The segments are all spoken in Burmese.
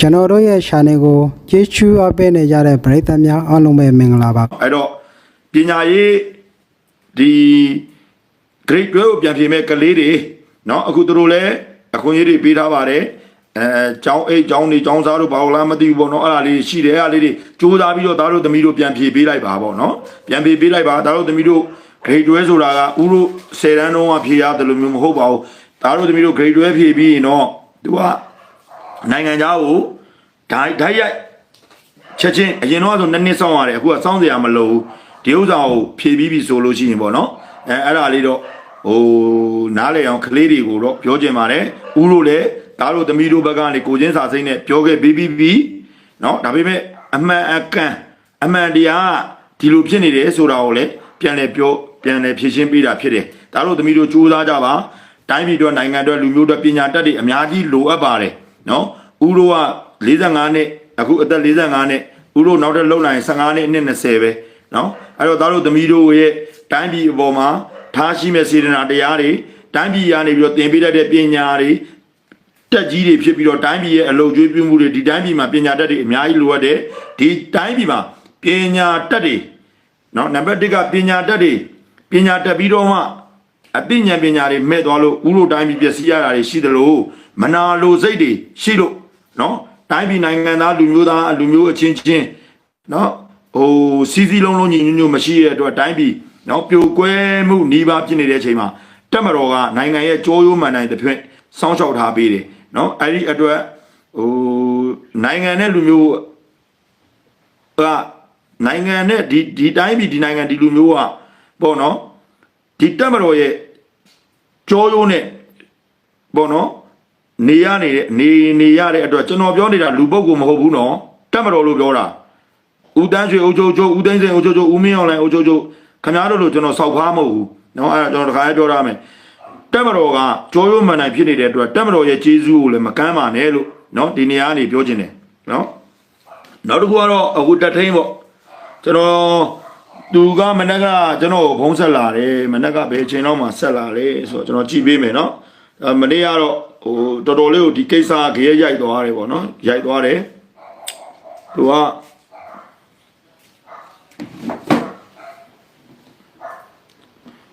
ကျွန်တော်တို့ရဲ့ channel ကိုကြည့်ချူအပ်ပေးနေကြတဲ့ပရိသတ်များအားလုံးပဲမင်္ဂလာပါ အဲ့တော့ပညာရေးဒီ grade 12ကိုပြန်ဖြေမဲ့ကလေးတွေเนาะအခုတို့လည်းအခွင့်အရေးတွေပေးထားပါတယ်အဲကျောင်းအိတ်ကျောင်းနေကျောင်းစားတို့ဘာလို့လားမသိဘူးပေါ့เนาะအဲ့ဒါလေးရှိတယ်အဲ့ဒါလေးတွေစူးစမ်းပြီးတော့သားတို့သမီးတို့ပြန်ဖြေပေးလိုက်ပါပေါ့เนาะပြန်ဖြေပေးလိုက်ပါသားတို့သမီးတို့ grade 12ဆိုတာကဥလို့10တန်းလုံးကဖြေရတယ်လို့မျိုးမဟုတ်ပါဘူးသားတို့သမီးတို့ grade 12ဖြေပြီးရင်တော့သူက နိုင်ငံခြားကိုဓာတ်ဓာတ်ရိုက်ချက်ချင်းအရင်တော့ဆိုနှစ်နှစ်စောင့်ရတယ်အခုကစောင့်စရာမလိုဘူးဒီဥစ္စာကိုဖြည့်ပြီးပြီဆိုလို့ရှိရင်ပေါ့နော်အဲအဲ့ဒါလေးတော့ဟိုနားလေအောင်ကလေးတွေကိုတော့ပြောချင်ပါတယ်ဥလို့လေဒါတို့သမီးတို့ဘက်ကနေကိုချင်းစာစိမ့်နဲ့ပြောခဲ့ပြီးပြီးပြီနော်ဒါပေမဲ့အမှန်အကန်အမှန်တရားကဒီလိုဖြစ်နေတယ်ဆိုတာကိုလည်းပြန်လဲပြောပြန်လဲဖြည့်ရှင်းပေးတာဖြစ်တယ်ဒါတို့သမီးတို့စူးစမ်းကြပါတိုင်းပြည်အတွက်နိုင်ငံအတွက်လူမျိုးအတွက်ပညာတတ်တွေအများကြီးလိုအပ်ပါတယ် နော်ဥလို့က45နှစ်အခုအသက်45နှစ်ဥလို့နောက်ထပ်လုံနိုင်15နှစ်အနှစ်20ပဲနော်အဲ့တော့ဒါတို့သမီးတို့ရဲ့တိုင်းပြည်အပေါ်မှာထားရှိမဲ့စေတနာတရားတွေတိုင်းပြည်ကနေပြီးတော့သင်ပေးတတ်တဲ့ပညာတွေတက်ကြီးတွေဖြစ်ပြီးတော့တိုင်းပြည်ရဲ့အလုပ်ကျွေးပြုမှုတွေဒီတိုင်းပြည်မှာပညာတတ်တွေအများကြီးလိုအပ်တယ်ဒီတိုင်းပြည်မှာပညာတတ်တွေနော်နံပါတ်1ကပညာတတ်တွေပညာတတ်ပြီးတော့မှအသိဉာဏ်ပညာတွေမဲ့သွားလို့ဥလို့တိုင်းပြည်ပျက်စီးရတာတွေရှိသလို မနာလိုစိတ်တွေရှိလို့နော်တိုင်းပြည်နိုင်ငံသားလူမျိုးသားလူမျိုးအချင်းချင်းနော်ဟိုစီစီလုံးလုံးညီညွတ်ညွတ်မရှိတဲ့အတွက်တိုင်းပြည်နော်ပြိုကွဲမှုနှီးပါဖြစ်နေတဲ့အချိန်မှာတက်မတော်ကနိုင်ငံရဲ့ကြိုးရိုးမှန်တိုင်းတစ်ဖက်စောင်းရှောက်ထားပေးတယ်နော်အဲ့ဒီအတွက်ဟိုနိုင်ငံနဲ့လူမျိုးကနိုင်ငံနဲ့ဒီဒီတိုင်းပြည်ဒီနိုင်ငံဒီလူမျိုးကပေါ့နော်ဒီတက်မတော်ရဲ့ကြောရိုးနဲ့ပေါ့နော် နေရနေတဲ့နေနေရတဲ့အတွက်ကျွန်တော်ပြောနေတာလူပုဂ္ဂိုလ်မဟုတ်ဘူးနော်တက်မတော်လို့ပြောတာဦးတန်းရွှေအုပ်ချုပ်ချုပ်ဦးသိန်းစိန်အုပ်ချုပ်ချုပ်ဦးမင်းအောင်လိုင်အုပ်ချုပ်ချုပ်ခင်ဗျားတို့လို့ကျွန်တော်စောက်ဖားမဟုတ်ဘူးနော်အဲ့ဒါကျွန်တော်တခါလေးပြောရမယ်တက်မတော်ကကြောရိုးမှန်တိုင်းဖြစ်နေတဲ့အတွက်တက်မတော်ရဲ့ကျေးဇူးကိုလည်းမကမ်းပါနဲ့လို့နော်ဒီနေရာကနေပြောခြင်းတယ်နော်နောက်တစ်ခုကတော့အခုတက်ထိန်ပေါ့ကျွန်တော်သူကမနက်ကကျွန်တော်ကိုဖုံးဆက်လာတယ်မနက်ကဘယ်အချိန်တော့မှဆက်လာလေဆိုတော့ကျွန်တော်ကြည့်ပေးမယ်နော်အဲ မနေ့ကတော့ဟိုတော်တော်လေးကိုဒီကိစ္စကရေရိုက်သွားတယ်ပေါ့နော်ရိုက်သွားတယ်သူက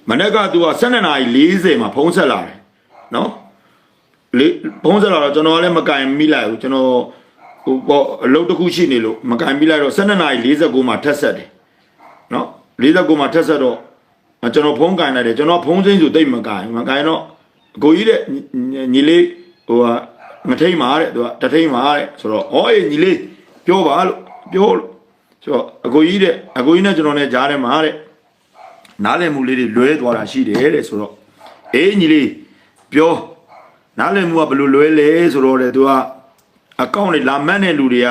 မနေ့ကသူက12နာရီ40မှာဖုံးဆက်လာတယ်နော်လေဖုံးဆက်လာတော့ကျွန်တော်ကလည်းမကင်မိလိုက်ဘူးကျွန်တော်ဟိုပေါ့အလုပ်တစ်ခုရှိနေလို့မကင်မိလိုက်တော့12နာရီ49မှာထက်ဆက်တယ်နော်49မှာထက်ဆက်တော့ကျွန်တော်ဖုန်းကင်လိုက်တယ်ကျွန်တော်ဖုန်းချင်းဆိုတိတ်မကင်မကင်တော့ အကိုကြီးတဲ့ညီလေးဟိုဟာမထိန်ပါတဲ့သူကတထိန်ပါတဲ့ဆိုတော့ဩအေးညီလေးပြောပါလို့ပြောလို့ဆိုတော့အကိုကြီးတဲ့အကိုကြီးနဲ့ကျွန်တော်နဲ့ကြားထဲမှာတဲ့နားလည်မှုလေးတွေလွဲသွားတာရှိတယ်တဲ့ဆိုတော့အေးညီလေးပြောနားလည်မှုကဘယ်လိုလွဲလဲဆိုတော့တဲ့သူကအကောင့်တွေလာမန်းတဲ့လူတွေက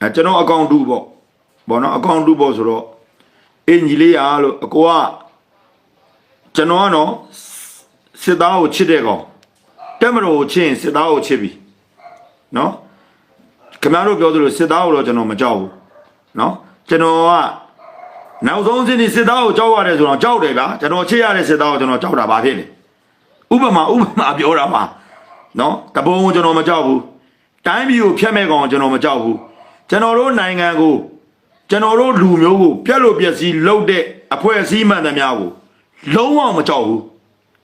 အဲကျွန်တော်အကောင့်တူပေါ့ဘောနော်အကောင့်တူပေါ့ဆိုတော့အင်ကြီးလေးရလို့အကိုကကျွန်တော်ကတော့ စစ်သားကိုချစ်တဲ့ကောင်တက်မတော်ကိုချစ်ရင်စစ်သားကိုချစ်ပြီနော်ခင်ဗျားတို့ပြောသလိုစစ်သားကိုတော့ကျွန်တော်မကြောက်ဘူးနော်ကျွန်တော်ကနောက်ဆုံးစင်းဒီစစ်သားကိုကြောက်ရတယ်ဆိုတော့ကြောက်တယ်ဗျာကျွန်တော်ချစ်ရတဲ့စစ်သားကိုကျွန်တော်ကြောက်တာဘာဖြစ်လဲဥပမာဥပမာပြောတာပါနော်တပုံကိုကျွန်တော်မကြောက်ဘူးတိုင်းပြည်ကိုဖျက်မဲ့ကောင်ကိုကျွန်တော်မကြောက်ဘူးကျွန်တော်တို့နိုင်ငံကိုကျွန်တော်တို့လူမျိုးကိုပြက်လို့ပြက်စီးလှုပ်တဲ့အဖွဲ့အစည်းမှန်သမျှကိုလုံးဝမကြောက်ဘူး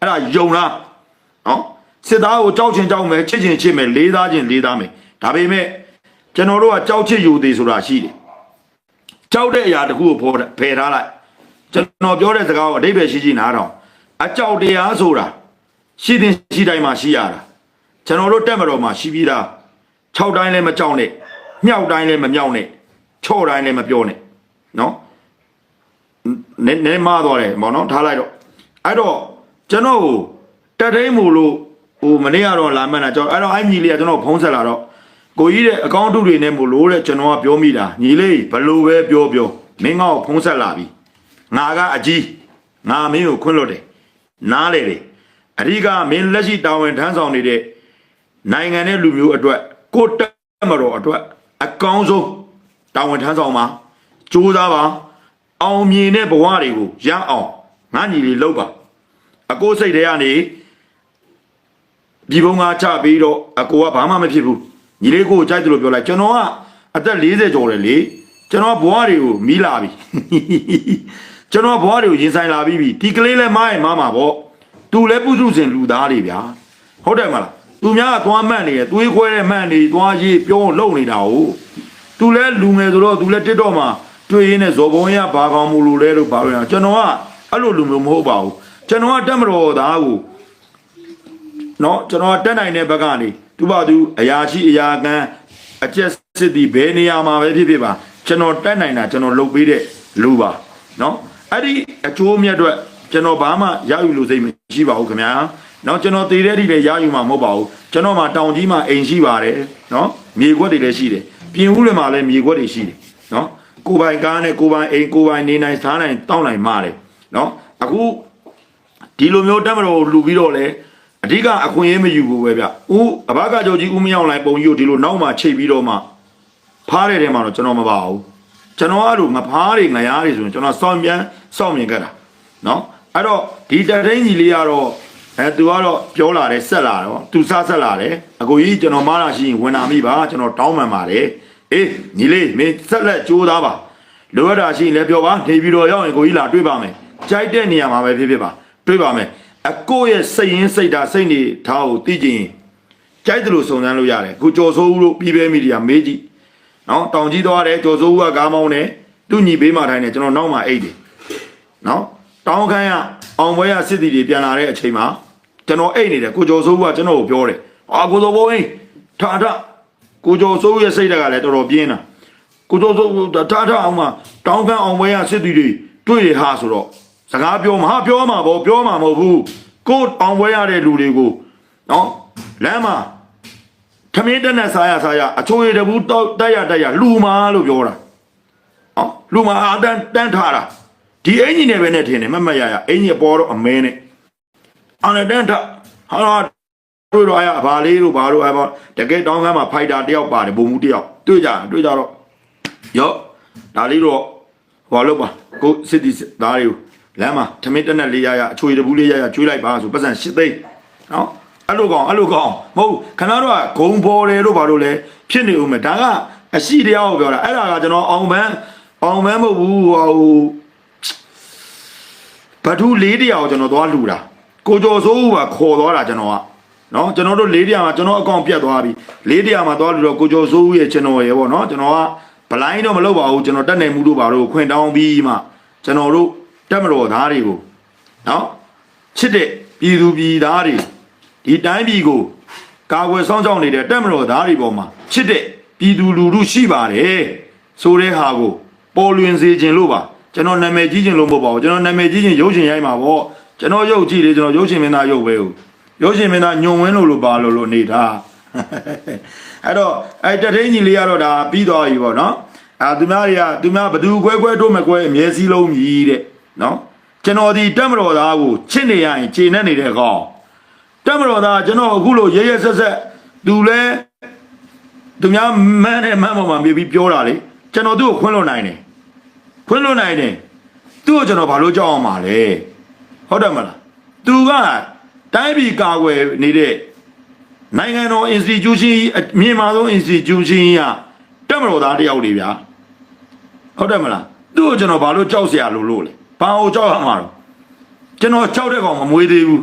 အဲ့ဒါယုံလားနော်စစ်သားကိုကြောက်ချင်ကြောက်မယ်ချစ်ချင်ချစ်မယ်လေးသားချင်လေးသားမယ်ဒါပေမဲ့ကျွန်တော်တို့ကကြောက်ချစ်ယူသေးဆိုတာရှိတယ်ကြောက်တဲ့အရာတစ်ခုကိုဖော်ဖယ်ထားလိုက်ကျွန်တော်ပြောတဲ့စကားကိုအဓိပ္ပာယ်ရှိရှိနားထောင်အကြောက်တရားဆိုတာရှိတဲ့ရှိတိုင်းမှာရှိရတာကျွန်တော်တို့တက်မတော်မှာရှိပြီးသား6တိုင်းလည်းမကြောက်နဲ့မြောက်တိုင်းလည်းမမြောက်နဲ့ချော့တိုင်းလည်းမပြောနဲ့နော်နည်းနည်းမသွားတယ်မောင်နော်ထားလိုက်တော့အဲ့တော့ ကျွန်တော်ကိုတက်ထိန်မူလို့ဟိုမနေ့ကတော့လာမှန်းတာကျွန်တော်အဲ့တော့အဲ့ညီလေးကကျွန်တော်ဖုံးဆက်လာတော့ကိုကြီးတဲ့အကောင့်တုတွေနဲ့မို့လို့တဲ့ကျွန်တော်ကပြောမိတာညီလေးဘလို့ပဲပြောပြောမင်းငါ့ကိုဖုံးဆက်လာပြီငါကအကြီးငါမင်းကိုခွင့်လွတ်တယ်နားလေတယ်အဓိကမင်းလက်ရှိတာဝန်ထမ်းဆောင်နေတဲ့နိုင်ငံနဲ့လူမျိုးအတွက်ကိုတက်မတော်အတွက်အကောင်းဆုံးတာဝန်ထမ်းဆောင်ပါကြိုးစားပါအောင်မြင်တဲ့ဘဝတွေကိုရအောင်ငါညီလေးလုပ်ပါ အကိုစိတ်ထဲကနေဒီဘုံကချပြီးတော့အကိုကဘာမှမဖြစ်ဘူးညီလေးကိုကြိုက်တယ်လို့ပြောလိုက်ကျွန်တော်ကအသက်40ကျော်တယ်လေကျွန်တော်ဘွားတွေကိုမီးလာပြီကျွန်တော်ဘွားတွေကိုရင်ဆိုင်လာပြီးပြီဒီကလေးလဲမားရင်မားမှာပေါ့သူလဲပုစုစင်လူသားတွေဗျာဟုတ်တယ်မလားသူများကသွားမှတ်နေရသွေးခွဲတဲ့မှတ်နေသွားရေးပြောလုံနေတာ哦သူလဲလူငယ်ဆိုတော့သူလဲတစ်တော့မှာတွေ့ရင်းနဲ့ဇော်ဘုံရဘာကောင်းမှုလို့လဲလို့ပါလို့ကျွန်တော်ကအဲ့လိုလူမျိုးမဟုတ်ပါဘူး ကျွန်တော်ကတက်မတော်သားကို เนาะကျွန်တော်တက်နိုင်တဲ့ဘက်ကနေသူ့ဘာသူအရာရှိအရာခံအကျက်စစ်တီဘယ်နေရာမှာပဲဖြစ်ဖြစ်ပါကျွန်တော်တက်နိုင်တာကျွန်တော်လုပ်ပေးတဲ့လူပါเนาะအဲ့ဒီအကျိုးမြတ်အတွက်ကျွန်တော်ဘာမှရယူလို့စိတ်မရှိပါဘူးခင်ဗျာเนาะကျွန်တော်တည်တဲ့ဒီလည်းရယူမှာမဟုတ်ပါဘူးကျွန်တော်မှာတောင်ကြီးမှာအိမ်ရှိပါတယ်เนาะမြေခွက်တွေလည်းရှိတယ်ပြင်ဦးတွေမှာလည်းမြေခွက်တွေရှိတယ်เนาะကိုယ်ပိုင်ကားနဲ့ကိုယ်ပိုင်အိမ်ကိုယ်ပိုင်နေနိုင်စားနိုင်တောင်းနိုင်မှာတယ်เนาะအခု ဒီလိုမျိုးတက်မတော်လူပြီးတော့လေအဓိကအခွင့်အရေးမယူဘူးပဲဗျဦးအဘကကြောကြီးဦးမရောက်လိုက်ပုံကြီးကိုဒီလိုနောက်မှချိတ်ပြီးတော့မှဖားတဲ့ထဲမှာတော့ကျွန်တော်မပါဘူးကျွန်တော်အဲ့လိုငဖားတွေငရားတွေဆိုရင်ကျွန်တော်စောင့်ပြန်စောင့်မြင်ခဲ့တာနော်အဲ့တော့ဒီတထိန်ကြီးလေးကတော့အဲသူကတော့ပြောလာတယ်ဆက်လာတော့သူစားဆက်လာတယ်အကိုကြီးကျွန်တော်မားလာရှိရင်ဝင်လာမိပါကျွန်တော်တောင်းပန်ပါတယ်အေးညီလေးမင်းဆက်လက်ကြိုးသားပါလိုအပ်တာရှိရင်လည်းပြောပါနေပြီးတော့ရောက်ရင်ကိုကြီးလာတွေ့ပါမယ်ကြိုက်တဲ့နေရာမှာပဲဖြစ်ဖြစ်ပါ တွေ့ပါမယ်အကိုရဲ့စိတ်ရင်းစိတ်ဓာတ်စိတ်နေထားကိုသိကြရင်ကြိုက်တယ်လို့စုံစမ်းလို့ရတယ်ခုကြော်စိုးဦးလို့ပြီးပဲမီဒီယာမေးကြည့်နော်တောင်ကြီးသွားတယ်ကြော်စိုးဦးကကားမောင်းတယ်သူ့ညီဘေးမှာထိုင်တယ်ကျွန်တော်နောက်မှာအိတ်တယ်နော်တောင်းခမ်းရအောင်ပွဲရစစ်တီတွေပြန်လာတဲ့အချိန်မှာကျွန်တော်အိတ်နေတယ်ကိုကျော်စိုးဦးကကျွန်တော်ကိုပြောတယ်အာကိုကျော်ဘုံင်းထားထားကိုကျော်စိုးဦးရဲ့စိတ်ဓာတ်ကလည်းတော်တော်ပြင်းတာကိုတော်တော်ထားထားအောင်မတောင်းကန်းအောင်ပွဲရစစ်တီတွေတွေ့ရဟာဆိုတော့ စကားပြောမှာဟာပြောမှာဗောပြောမှာမဟုတ်ဘူးကိုအောင်ပွဲရတဲ့လူတွေကိုနော်လမ်းမှာခမင်းတက်နဲ့စားရစားရအချိုးရတဘူးတောက်တက်ရတက်ရလူမာလို့ပြောတာဟောလူမာအတန်းတန်းထားတာဒီအင်ဂျင်နဲ့ပဲနဲ့ထင်တယ်မတ်မတ်ရရအင်ဂျင်ပေါ်တော့အမဲနဲ့အော်နဲ့တန်းထားဟာတွေ့တော့အရဘာလေးတို့ဘာတို့အဘောတကယ်တောင်းကန်းမှာဖိုက်တာတယောက်ပါတယ်ဘုံမှုတယောက်တွေ့ကြတွေ့ကြတော့ရော့ဒါလေးတော့ဟောလို့ပါကိုစစ်တီသားတွေကို လမ်းမှာထမင်းတက်နဲ့လေးရရအချွေတဘူးလေးရရကျွေးလိုက်ပါဆိုပတ်စံရှစ်သိန်းနော်အဲ့လိုကောင်အဲ့လိုကောင်မဟုတ်ခဏတော့ဂုံပေါ်တယ်လို့ဘာလို့လဲဖြစ်နေဦးမယ်ဒါကအရှိတရားကိုပြောတာအဲ့ဒါကကျွန်တော်အောင်ပန်းအောင်ပန်းမဟုတ်ဘူးဟိုဘတ်ထူးလေးတရားကိုကျွန်တော်သွားလှူတာကိုကျော်စိုးဦးပါခေါ်သွားတာကျွန်တော်ကနော်ကျွန်တော်တို့လေးတရားမှာကျွန်တော်အကောင့်ပြတ်သွားပြီလေးတရားမှာသွားလှူတော့ကိုကျော်စိုးဦးရဲ့ကျွန်တော်ရဲ့ပေါ့နော်ကျွန်တော်ကဗလိုင်းတော့မလုပ်ပါဘူးကျွန်တော်တက်နေမှုတို့ပါတော့ခွင့်တောင်းပြီးမှကျွန်တော်တို့ တက်မတော်သားတွေကိုနော်ချစ်တဲ့ပြည်သူပြည်သားတွေဒီတိုင်းပြည်ကိုကာကွယ်စောင့်ရှောက်နေတဲ့တက်မတော်သားတွေပေါ်မှာချစ်တဲ့ပြည်သူလူထုရှိပါတယ်ဆိုတဲ့ဟာကိုပေါ်လွင်စေခြင်းလို့ပါကျွန်တော်နာမည်ကြီးခြင်းလို့မဟုတ်ပါဘူးကျွန်တော်နာမည်ကြီးခြင်းရုပ်ရှင်ရိုက်မှာပေါ့ကျွန်တော်ရုပ်ကြည့်လေကျွန်တော်ရုပ်ရှင်မင်းသားရုပ်ပဲဟုတ်ရုပ်ရှင်မင်းသားညုံဝင်းလို့လို့ပါလို့လို့နေတာအဲ့တော့အဲ့တထိန်ကြီးလေးကတော့ဒါပြီးသွားပြီပေါ့နော်အာသူများတွေကသူများဘသူခွဲခွဲတို့မခွဲအမြဲစည်းလုံးမြည်တဲ့ နော်ကျွန်တော်ဒီတက်မတော်သားကိုချစ်နေရရင်ခြေနဲ့နေတဲ့ကောင်တက်မတော်သားကျွန်တော်အခုလိုရဲရဲဆက်ဆက်သူလဲသူများမန်းနဲ့မန်းပေါ်မှာမြည်ပြီးပြောတာလေကျွန်တော်သူ့ကိုခွင့်လွှတ်နိုင်တယ်ခွင့်လွှတ်နိုင်တယ်သူ့ကိုကျွန်တော်ဘာလို့ကြောက်အောင်ပါလဲဟုတ်တယ်မလားသူကတိုင်းပြည်ကာကွယ်နေတဲ့ နိုင်ငံတော် institution ကြီးအမြင့်မားဆုံး institution ကြီးကတက်မတော်သားတယောက်တွေဗျာဟုတ်တယ်မလားသူ့ကိုကျွန်တော်ဘာလို့ကြောက်เสียလို့လို့လဲ ဘာကိုကြောက်ရမှာတော့ကျွန်တော်ကြောက်တဲ့ကောင်မမွေးသေးဘူး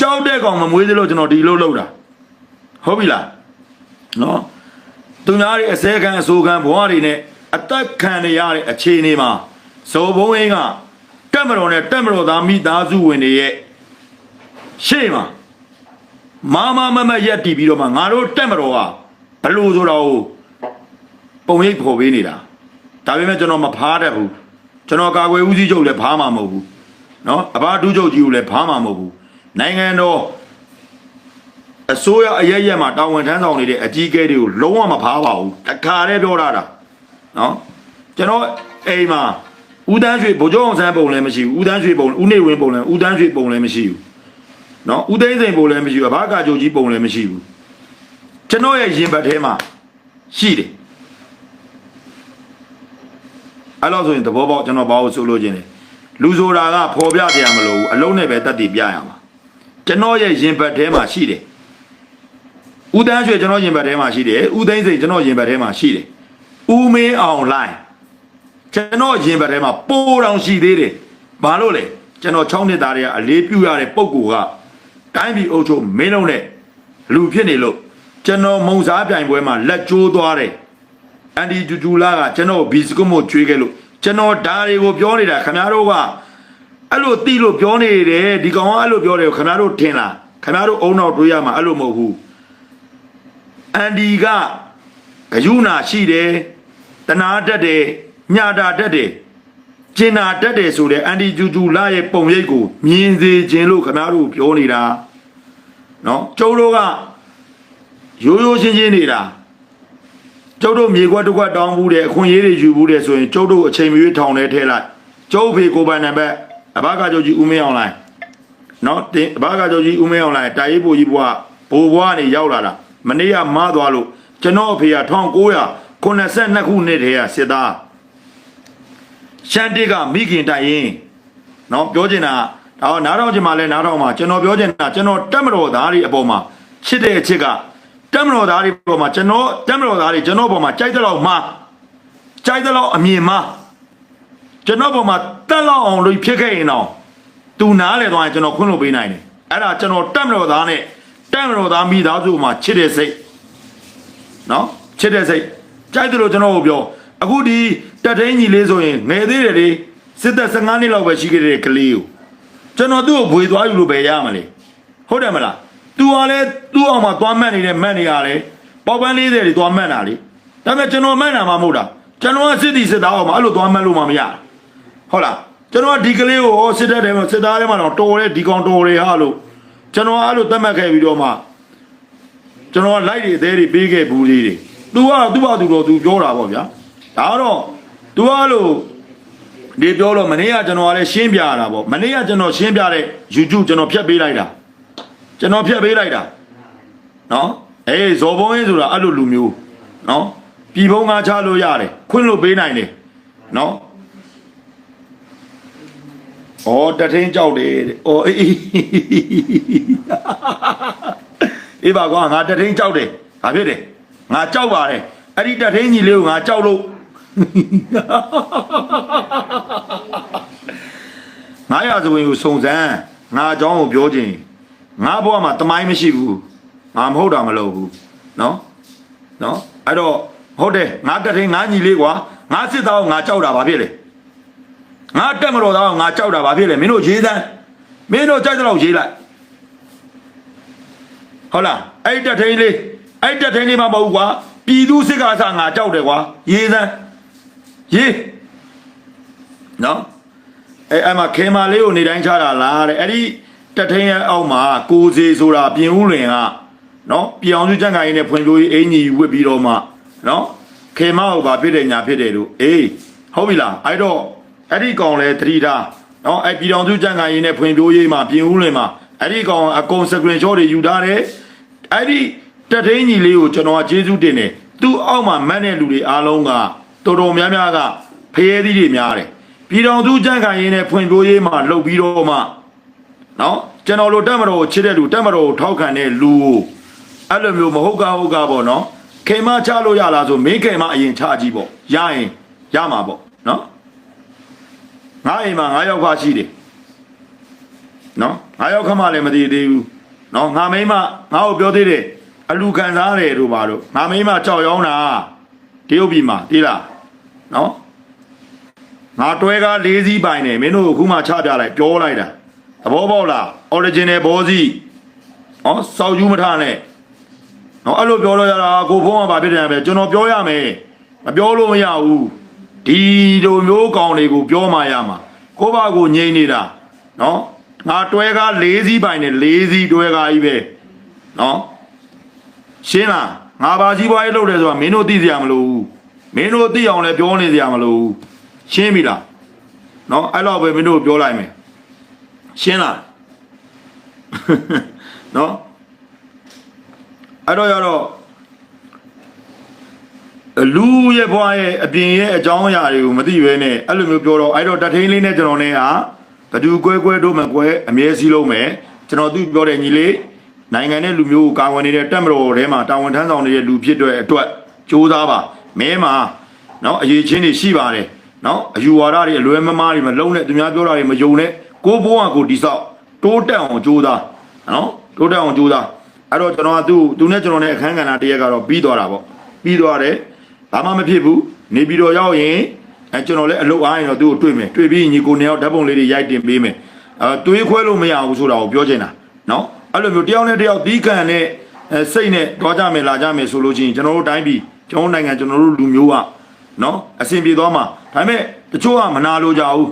ကြောက်တဲ့ကောင်မမွေးသေးလို့ကျွန်တော်ဒီလိုလုပ်တာဟုတ်ပြီလားနော်သူများတွေအစဲခံအဆိုခံဘဝတွေနဲ့အသက်ခံနေရတဲ့အခြေအနေမှာဇော်ဘုံအင်းကတက်မတော်နဲ့တက်မတော်သားမိသားစုဝင်တွေရဲ့ရှေ့မှာမာမမမရက်တီးပြီးတော့မှငါတို့တက်မတော်ကဘလို့ဆိုတော့ပုံရိပ်ဖော်ပေးနေတာဒါပေမဲ့ကျွန်တော်မဖားတတ်ဘူး ကျွန်တော်ကာကွယ်ဦးစီးချုပ်လည်းဖားမှာမဟုတ်ဘူးเนาะအဘဒုချုပ်ကြီးကိုလည်းဖားမှာမဟုတ်ဘူးနိုင်ငံတော်အစိုးရအရက်ရက်မှာတာဝန်ထမ်းဆောင်နေတဲ့အကြီးအကဲတွေကိုလုံးဝမဖားပါဘူးတခါတည်းပြောတာတာเนาะကျွန်တော်အိမ်မှာဦးတန်းရွှေဗိုလ်ချုပ်အောင်ဆန်းပုံလည်းမရှိဘူးဦးတန်းရွှေပုံဦးနေဝင်းပုံလည်းဦးတန်းရွှေပုံလည်းမရှိဘူး နော်ဦးသိန်းစိန်ပုံလည်းမရှိဘူးဘာကာကြိုကြီးပုံလည်းမရှိဘူးကျွန်တော်ရဲ့ရင်ဘတ်ထဲမှာရှိတယ် အဲ့လို့ဆိုရင်သဘောပေါက်ကျွန်တော်ဘာလို့ဆိုလို့ခြင်းလဲလူဆိုတာကဖော်ပြကြရမလို့ဘူးအလုံးနဲ့ပဲတတ်တည်ပြရမှာကျွန်တော်ရဲ့ရင်ဘတ်ထဲမှာရှိတယ်ဦးတန်းရွှေကျွန်တော်ရင်ဘတ်ထဲမှာရှိတယ်ဦးသိန်းစိန်ကျွန်တော်ရင်ဘတ်ထဲမှာရှိတယ်ဦးမင်းအောင်လိုင်းကျွန်တော်ရင်ဘတ်ထဲမှာပိုးတောင်ရှိသေးတယ်ဘာလို့လဲကျွန်တော်6နှစ်သားတွေကအလေးပြုရတဲ့ပုံကူကတိုင်းပြည်အုပ်ချုပ်မင်းလုံးနဲ့လူဖြစ်နေလို့ကျွန်တော်မုံစားပြိုင်ပွဲမှာလက်ကျိုးသွားတယ် အန်ဒီဂျူဂျူလာကကျွန်တော်ဘီစကွတ်မို့ကျွေးခဲ့လို့ကျွန်တော်ဒါတွေကိုပြောနေတာခင်ဗျားတို့ကအဲ့လိုတိလို့ပြောနေတယ်ဒီကောင်ကအဲ့လိုပြောတယ်ခင်ဗျားတို့ထင်လားခင်ဗျားတို့အုံနောက်တွေးရမှာအဲ့လိုမဟုတ်ဘူးအန်ဒီကဂယုနာရှိတယ်တနာတတ်တယ်ညတာတတ်တယ်ကျင်နာတတ်တယ်ဆိုတဲ့အန်ဒီဂျူဂျူလာရဲ့ပုံရိပ်ကိုမြင်စေခြင်းလို့ခင်ဗျားတို့ပြောနေတာနော်ကျုပ်တို့ကရိုးရိုးရှင်းရှင်းနေတာ ကျုပ်တို့မြေခွက်တစ်ခွက်တောင်းဘူးတယ်အခွင့်အရေးတွေယူဘူးတယ်ဆိုရင်ကျုပ်တို့အချိန်မရွေးထောင်ထဲထည့်လိုက်ကျုပ်ဖေကိုပိုင်နံပါတ်အဘကကျုပ်ကြီးဦးမင်းအောင်လိုင်းနော်တင်အဘကကျုပ်ကြီးဦးမင်းအောင်လိုင်းတာရေးပူကြီးဘွားဘိုးဘွားနေရောက်လာတာမနေ့ကမသွားလို့ကျွန်တော်အဖေက1982ခုနှစ်တည်းကစစ်သားရှမ်းတိကမိခင်တိုင်ရင်နော်ပြောချင်တာဒါတော့နားထောင်ချင်မှလဲနားထောင်မှာကျွန်တော်ပြောချင်တာကျွန်တော်တက်မတော်သားတွေအပေါ်မှာချစ်တဲ့အချစ်က တက်မတော်သားတွေအပေါ်မှာကျွန်တော်တက်မတော်သားတွေကျွန်တော်အပေါ်မှာကြိုက်တဲ့လောက်မှာကြိုက်တဲ့လောက်အမြင်မှာကျွန်တော်အပေါ်မှာတက်လောက်အောင်လို့ဖြစ်ခဲ့ရင်တော့သူနားလေသွားရင်ကျွန်တော်ခွင့်လို့ပေးနိုင်တယ်အဲ့ဒါကျွန်တော်တက်မတော်သားနဲ့တန့်မတော်သားမိသားစုမှာချစ်တဲ့စိတ်နော်ချစ်တဲ့စိတ်ကြိုက်တယ်လို့ကျွန်တော်ကိုပြောအခုဒီတက်ထင်းကြီးလေးဆိုရင်ငယ်သေးတယ်လေစစ်သက်15နှစ်လောက်ပဲရှိခဲ့တဲ့ကလေးကိုကျွန်တော်သူ့ကိုဘွေသွားယူလို့ပဲရမလဲဟုတ်တယ်မလား သူကလည်းသူ့အောင်မှာသွားမှတ်နေတဲ့မှတ်နေရတယ်ပေါက်ပန်း40တွေသွားမှတ်တာလေဒါပေမဲ့ကျွန်တော်မှတ်တာမှမဟုတ်တာကျွန်တော်ကစစ်တီစစ်သားအောင်မှာအဲ့လိုသွားမှတ်လို့မှမရဟုတ်လားကျွန်တော်ကဒီကလေးကိုစစ်တပ်တယ်စစ်သားတယ်မှတော့တော်တယ်ဒီကောင်တော်တယ်ဟာလို့ကျွန်တော်အဲ့လိုသတ်မှတ်ခဲ့ပြီးတော့မှကျွန်တော်ကလိုက်တွေအသေးတွေပေးခဲ့ဘူးလေးတွေသူကသူ့ဘာသူတော်သူပြောတာပေါ့ဗျာဒါတော့သူကလို့ဒီပြောတော့မနေ့ကကျွန်တော်ကလည်းရှင်းပြတာပေါ့မနေ့ကကျွန်တော်ရှင်းပြတဲ့ YouTube ကျွန်တော်ဖြတ်ပေးလိုက်တာ ကျွန်တော်ဖြတ်ပေးလိုက်တာ။နော်။အေးဇော်ဘုံရင်းဆိုတာအဲ့လိုလူမျိုးနော်။ပြည်ဘုံငါချလို့ရတယ်။ခွင့်လို့ပေးနိုင်တယ်။နော်။ဩတထင်းကြောက်တယ်တဲ့။ဩအေးအေးအေးပါကွာငါတထင်းကြောက်တယ်။ဘာဖြစ်တယ်။ငါကြောက်ပါတယ်။အဲ့ဒီတထင်းကြီးလေးကိုငါကြောက်လို့ငါရဆိုရင်ကိုစုံစမ်းငါအကြောင်းကိုပြောခြင်း ငါဘဝမှာတမိုင်းမရှိဘူး။ငါမဟုတ်တာမလုပ်ဘူး။နော်။နော်။အဲ့တော့ဟုတ်တယ်ငါတထင်းငါညီလေးကွာငါစစ်သားကိုငါကြောက်တာဘာဖြစ်လဲ။ငါတက်မတော်သားကိုငါကြောက်တာဘာဖြစ်လဲမင်းတို့ရေးတန်းမင်းတို့ကြိုက်တဲ့လောက်ရေးလိုက်ဟုတ်လားအဲ့တက်ထိန်လေးအဲ့တက်ထိန်လေးမှမဟုတ်ကွာပြည်သူစစ်ကားစားငါကြောက်တယ်ကွာရေးစမ်းရေးနော်အဲ့အမခေမာလေးကိုနေတိုင်းချတာလားတဲ့အဲ့ဒီ တက်ထိန်ရဲ့အောက်မှာကိုစီဆိုတာပြင်ဦးလွင်ကနော်ပြောင်စုကြံ့ခိုင်နဲ့ဖွင့်ပြိုးရေးအင်ကြီးဝစ်ပြီးတော့မှနော်ခေမာကိုဘာဖြစ်တယ်ညာဖြစ်တယ်လို့အေးဟုတ်ပြီလားအဲ့တော့အဲ့ဒီကောင်လဲသတိထားနော်အဲ့ပြည်တော်စုကြံ့ခိုင်ရေးနဲ့ဖွင့်ပြိုးရေးမှာပြင်ဦးလွင်မှာအဲ့ဒီကောင်အကုန်စကရင်ရှော့တွေယူထားတယ်အဲ့ဒီတက်ထင်းကြီးလေးကိုကျွန်တော်ကကျေးဇူးတင်တယ်သူ့အောက်မှာမတ်တဲ့လူတွေအားလုံးကတော်တော်များများကဖျဲသီးတွေများတယ်ပြည်တော်သူကြန့်ခိုင်ရင်းနဲ့ဖွင့်ပြိုးရေးမှာလှုပ်ပြီးတော့မှ နော်ကျွန်တော်တို့တက်မတော်ကိုချစ်တဲ့လူတက်မတော်ကိုထောက်ခံတဲ့လူကိုအဲ့လိုမျိုးမဟုတ်ကဟုတ်ကပေါ့နော်ခေမချလို့ရလားဆိုမင်းခေမအရင်ချကြည့်ပေါ့ရရင်ရမှာပေါ့နော်ငါအိမ်မှာငါယောက်ခါရှိတယ်နော်ငါယောက်ခါမှလည်းမတည်သေးဘူးနော်ငါမိမငါ့ကိုပြောသေးတယ်အလူခံစားတယ်တို့ပါတို့ငါမိမကြောက်ရောင်းတာတရုတ်ပြည်မှာတိလားနော်ငါတွဲကားလေးစီးပိုင်နေမင်းတို့အခုမှချပြလိုက်ပြောလိုက်တာ သဘောပေါက်လား original ဘောစီနော်စောက်ယူမထနဲ့နော်အဲ့လိုပြောလို့ရတာကိုဖုံးကဘာဖြစ်တယ်လဲကျွန်တော်ပြောရမယ်မပြောလို့မရဘူးဒီလိုမျိုးကောင်တွေကိုပြောမှရမှာကိုယ့်ဘာကိုငြိမ့်နေတာနော်ငါတွဲကား၄စီးပိုင်နဲ့၄စီးတွဲကားကြီးပဲနော်ရှင်းလားငါဘာကြီးပွားရေးလုပ်တယ်ဆိုတာမင်းတို့သိစရာမလိုဘူးမင်းတို့သိအောင်လည်းပြောနေစရာမလိုဘူးရှင်းပြီလားနော်အဲ့တော့ပဲမင်းတို့ပြောလိုက်မယ် ရှင်းလားနော်အဲ့တော့ရတော့လူရဲ့ဘွားရဲ့အပြင်ရဲ့အကြောင်းအရာတွေကိုမသိဘဲနဲ့အဲ့လိုမျိုးပြောတော့အဲ့တော့တထိန်လေးနဲ့ကျွန်တော်နဲ့ဟာဘသူကွဲကွဲတို့မကွဲအမြဲစည်းလုံးမယ်ကျွန်တော်သူပြောတဲ့ညီလေးနိုင်ငံနဲ့လူမျိုးကိုကာကွယ်နေတဲ့တက်မတော်ထဲမှာတာဝန်ထမ်းဆောင်နေတဲ့လူဖြစ်တဲ့အတွက်စူးစမ်းပါမဲမှာနော်အရေးချင်းတွေရှိပါတယ်နော်အယူဝါဒတွေအလွဲမမားတွေမလုံးနဲ့သူများပြောတာတွေမယုံနဲ့ ကိုဘိုးကကိုတိဆောက်တိုးတက်အောင်စူးစမ်းနော်တိုးတက်အောင်စူးစမ်းအဲ့တော့ကျွန်တော်ကသူ့သူနဲ့ကျွန်တော်နဲ့အခန်းကဏ္ဍတရက်ကတော့ပြီးသွားတာပေါ့ပြီးသွားတယ်ဘာမှမဖြစ်ဘူးနေပြီးတော့ရောက်ရင်အဲကျွန်တော်လည်းအလုပ်အားရင်တော့သူ့ကိုတွေ့မယ်တွေ့ပြီးညီကိုနှစ်ယောက်ဓာတ်ပုံလေးတွေရိုက်တင်ပေးမယ်အဲတွေးခွဲလို့မရဘူးဆိုတာကိုပြောချင်တာနော်အဲ့လိုမျိုးတယောက်နဲ့တယောက်ဒီကံနဲ့အဲစိတ်နဲ့တွားကြမယ်လာကြမယ်ဆိုလို့ချင်းကျွန်တော်တို့တိုင်းပြည်ကျွန်တော်တို့နိုင်ငံကျွန်တော်တို့လူမျိုးကနော်အဆင်ပြေသွားမှာဒါပေမဲ့တချို့ကမနာလိုကြဘူး